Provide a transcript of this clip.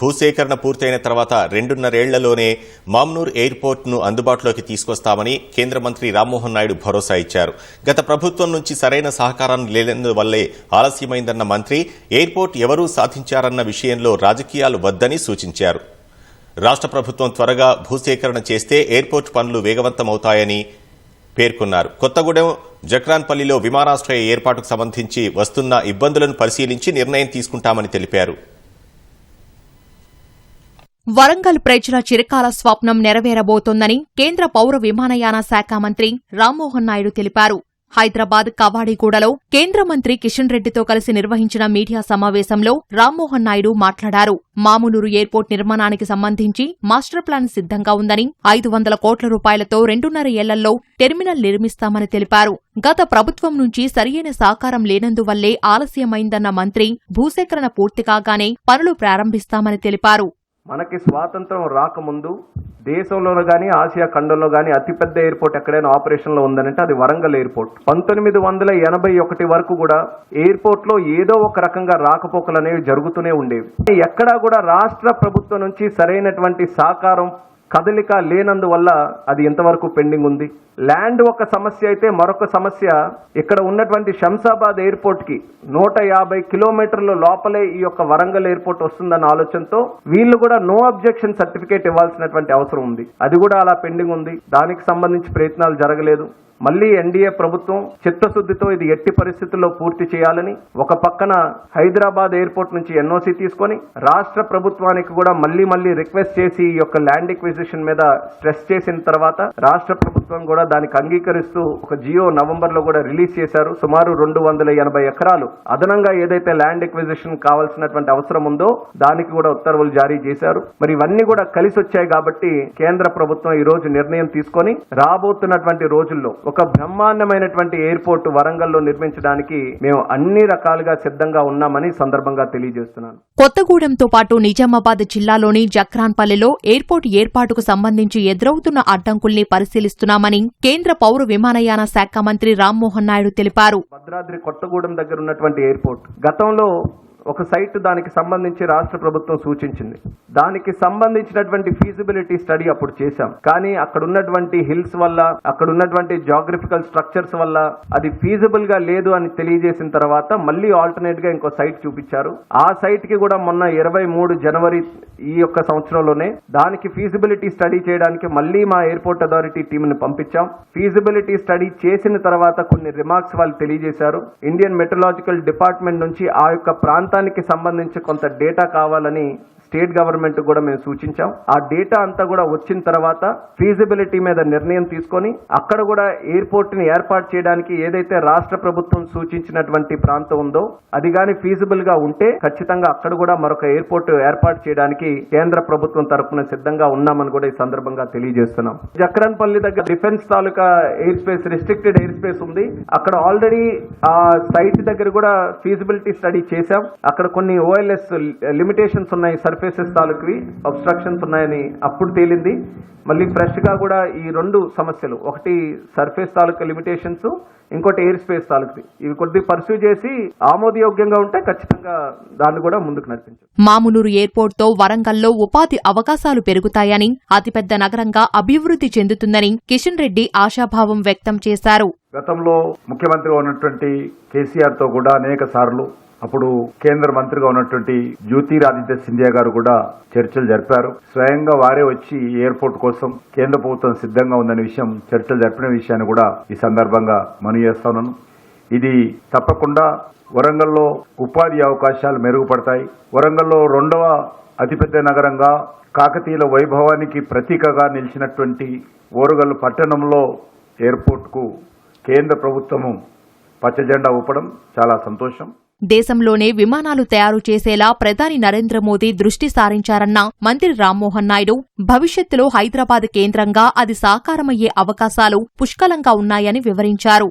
భూసేకరణ పూర్తయిన తర్వాత రెండున్నరేళ్ళలోనే మామ్నూర్ ఎయిర్పోర్ట్ను అందుబాటులోకి తీసుకొస్తామని కేంద్ర మంత్రి రామ్మోహన్ నాయుడు భరోసా ఇచ్చారు. గత ప్రభుత్వం నుంచి సరైన సహకారం లేనందువల్లే ఆలస్యమైందన్న మంత్రి ఎయిర్పోర్ట్ ఎవరూ సాధించారన్న విషయంలో రాజకీయాలు వద్దని సూచించారు. రాష్ట్ర ప్రభుత్వం త్వరగా భూసేకరణ చేస్తే ఎయిర్పోర్ట్ పనులు వేగవంతమవుతాయని పేర్కొన్నారు. కొత్తగూడెం జక్రాన్పల్లిలో విమానాశ్రయ ఏర్పాటుకు సంబంధించి వస్తున్న ఇబ్బందులను పరిశీలించి నిర్ణయం తీసుకుంటామని తెలిపారు. వరంగల్ ప్రజల చిరకాల స్వప్నం నెరవేరబోతోందని కేంద్ర పౌర విమానయాన శాఖ మంత్రి రామ్మోహన్ నాయుడు తెలిపారు. హైదరాబాద్ కవాడిగూడలో కేంద్ర మంత్రి కిషన్ రెడ్డితో కలిసి నిర్వహించిన మీడియా సమావేశంలో రామ్మోహన్ నాయుడు మాట్లాడారు. మామూలూరు ఎయిర్పోర్ట్ నిర్మాణానికి సంబంధించి మాస్టర్ ప్లాన్ సిద్ధంగా ఉందని ఐదు వందల కోట్ల రూపాయలతో రెండున్నర ఏళ్ళలో టెర్మినల్ నిర్మిస్తామని తెలిపారు. గత ప్రభుత్వం నుంచి సరియైన సహకారం లేనందువల్లే ఆలస్యమైందన్న మంత్రి భూసేకరణ పూర్తి కాగానే పనులు ప్రారంభిస్తామని తెలిపారు. మనకి స్వాతంత్రం రాకముందు దేశంలోనూ కానీ ఆసియా ఖండంలో కానీ అతిపెద్ద ఎయిర్పోర్ట్ ఎక్కడైనా ఆపరేషన్లో ఉందనంటే అది వరంగల్ ఎయిర్పోర్ట్. పంతొమ్మిది వందల ఎనభై ఒకటి వరకు కూడా ఎయిర్పోర్ట్లో ఏదో ఒక రకంగా రాకపోకలు అనేవి జరుగుతూనే ఉండేవి. ఎక్కడా కూడా రాష్ట్ర ప్రభుత్వం నుంచి సరైనటువంటి సహకారం కదలిక లేనందువల్ల అది ఇంతవరకు పెండింగ్ ఉంది? ల్యాండ్ ఒక సమస్య అయితే మరొక సమస్య. ఇక్కడ ఉన్నటువంటి శంషాబాద్ ఎయిర్పోర్ట్కి నూట యాభై కిలోమీటర్ల లోపలే ఈ యొక్క వరంగల్ ఎయిర్పోర్ట్ వస్తుందన్న ఆలోచనతో వీళ్ళు కూడా నో అబ్జెక్షన్ సర్టిఫికేట్ ఇవ్వాల్సినటువంటి అవసరం ఉంది. అది కూడా అలా పెండింగ్ ఉంది. దానికి సంబంధించి ప్రయత్నాలు జరగలేదు. మళ్ళీ ఎన్డీఏ ప్రభుత్వం చిత్తశుద్ధితో ఇది ఎట్టి పరిస్థితుల్లో పూర్తి చేయాలని ఒక పక్కన హైదరాబాద్ ఎయిర్పోర్ట్ నుంచి ఎన్ఓసి తీసుకొని రాష్ట్ర ప్రభుత్వానికి కూడా మళ్ళీ మళ్ళీ రిక్వెస్ట్ చేసి ఈ యొక్క ల్యాండ్ ఎక్విజిషన్ మీద స్ట్రెస్ చేసిన తర్వాత రాష్ట్ర ప్రభుత్వం కూడా దానికి అంగీకరిస్తూ ఒక జియో నవంబర్లో కూడా రిలీజ్ చేశారు. సుమారు రెండు వందల ఎనభై ఎకరాలు. అదనంగా ఏదైతే ల్యాండ్ ఎక్విజిషన్ కావాల్సినటువంటి అవసరం ఉందో దానికి కూడా ఉత్తర్వులు జారీ చేశారు. మరి ఇవన్నీ కూడా కలిసి వచ్చాయి కాబట్టి కేంద్ర ప్రభుత్వం ఈ రోజు నిర్ణయం తీసుకొని రాబోతున్నటువంటి రోజుల్లో ఒక బ్రహ్మాండమైనటువంటి ఎయిర్పోర్ట్ వరంగల్లో నిర్మించడానికి మేము అన్ని రకాలుగా సిద్ధంగా ఉన్నామని సందర్భంగా తెలియజేస్తున్నాను. కొత్తగూడెంతో పాటు నిజామాబాద్ జిల్లాలోని జక్రాన్పల్లిలో ఎయిర్పోర్ట్ ఏర్పాటుకు సంబంధించి ఎదురవుతున్న అడ్డంకుల్ని పరిశీలిస్తున్నామని కేంద్ర పౌర విమానయాన శాఖ మంత్రి రామ్మోహన్ నాయుడు తెలిపారు. భద్రాద్రి కొత్తగూడెం దగ్గర ఉన్నటువంటి ఎయిర్పోర్ట్. గతంలో ఒక సైట్ దానికి సంబంధించి రాష్ట్ర ప్రభుత్వం సూచించింది. దానికి సంబంధించినటువంటి ఫీజిబిలిటీ స్టడీ అప్పుడు చేశాం. కానీ అక్కడ ఉన్నటువంటి హిల్స్ వల్ల అక్కడ ఉన్నటువంటి జాగ్రఫికల్ స్ట్రక్చర్స్ వల్ల అది ఫీజిబుల్గా లేదు అని తెలియజేసిన తర్వాత మళ్ళీ ఆల్టర్నేట్గా ఇంకో సైట్ చూపించారు. ఆ సైట్కి కూడా మొన్న ఇరవై మూడు జనవరి ఈ యొక్క సంవత్సరంలోనే దానికి ఫీజిబిలిటీ స్టడీ చేయడానికి మళ్ళీ మా ఎయిర్పోర్ట్ అథారిటీ టీంని ని పంపించాం. ఫీజిబిలిటీ స్టడీ చేసిన తర్వాత కొన్ని రిమార్క్స్ వాళ్ళు తెలియజేశారు. ఇండియన్ మెట్రలాజికల్ డిపార్ట్మెంట్ నుంచి ఆ యొక్క ప్రాంతానికి సంబంధించి కొంత డేటా కావాలని స్టేట్ గవర్నమెంట్ కూడా మేము సూచించాం. ఆ డేటా అంతా కూడా వచ్చిన తర్వాత ఫీజిబిలిటీ మీద నిర్ణయం తీసుకొని అక్కడ కూడా ఎయిర్పోర్ట్ని ఏర్పాటు చేయడానికి ఏదైతే రాష్ట్ర ప్రభుత్వం సూచించినటువంటి ప్రాంతం ఉందో అది గాని ఫీజిబుల్గా ఉంటే ఖచ్చితంగా అక్కడ కూడా మరొక ఎయిర్పోర్ట్ ఏర్పాటు చేయడానికి కేంద్ర ప్రభుత్వం తరఫున సిద్ధంగా ఉన్నామని కూడా ఈ సందర్భంగా తెలియజేస్తున్నాం. జక్రన్పల్లి దగ్గర డిఫెన్స్ తాలూకా air space restricted air space ఉంది. అక్కడ ఆల్రెడీ ఆ సైట్ దగ్గర కూడా ఫీజిబిలిటీ స్టడీ చేశాం. అక్కడ కొన్ని ఓఎల్ఎస్ లిమిటేషన్స్ ఉన్నాయి సర్ఫేసెస్ తాలూకువి అబ్స్ట్రక్షన్స్ ఉన్నాయని అప్పుడు తేలింది. మళ్ళీ ఫ్రెష్గా కూడా ఈ రెండు సమస్యలు ఒకటి సర్ఫేస్ తాలూకా లిమిటేషన్స్ ఇంకోటి ఎయిర్ స్పేస్ తాలూకుది ఇవి కొద్దిగా పర్సూ చేసి ఆమోదయోగ్యంగా ఉంటే ఖచ్చితంగా దాన్ని కూడా ముందుకు నడిపించాం మామునూరు ఎయిర్పోర్ట్తో వరంగల్లో ఉపాధి అవకాశాలు పెరుగుతాయని అతిపెద్ద నగరంగా అభివృద్ధి చెందుతుందని కిషన్ రెడ్డి ఆశాభావం వ్యక్తం చేశారు. గతంలో ముఖ్యమంత్రిగా ఉన్నటువంటి కేసీఆర్తో కూడా అనేక సార్లు అప్పుడు కేంద్ర మంత్రిగా ఉన్నటువంటి జ్యోతిరాదిత్య సింధియా గారు కూడా చర్చలు జరిపారు. స్వయంగా వారే వచ్చి ఎయిర్పోర్ట్ కోసం కేంద్ర ప్రభుత్వం సిద్ధంగా ఉందనే విషయం చర్చలు జరిపిన విషయాన్ని కూడా ఈ సందర్భంగా మనవి చేస్తున్నాను ఇది తప్పకుండా వరంగల్లో ఉపాధి అవకాశాలు మెరుగుపడతాయి. వరంగల్లో రెండవ అతిపెద్ద నగరంగా కాకతీయుల వైభవానికి ప్రతీకగా నిలిచినటువంటి ఓరుగల్లు పట్టణంలో ఎయిర్పోర్ట్కు కేంద్ర ప్రభుత్వము పచ్చజెండా ఊపడం చాలా సంతోషం. దేశంలోనే విమానాలు తయారు చేసేలా ప్రధాని నరేంద్ర మోదీ దృష్టి సారించారన్న మంత్రి రామ్మోహన్ నాయుడు. భవిష్యత్తులో హైదరాబాద్ కేంద్రంగా అది సాకారమయ్యే అవకాశాలు పుష్కలంగా ఉన్నాయని వివరించారు.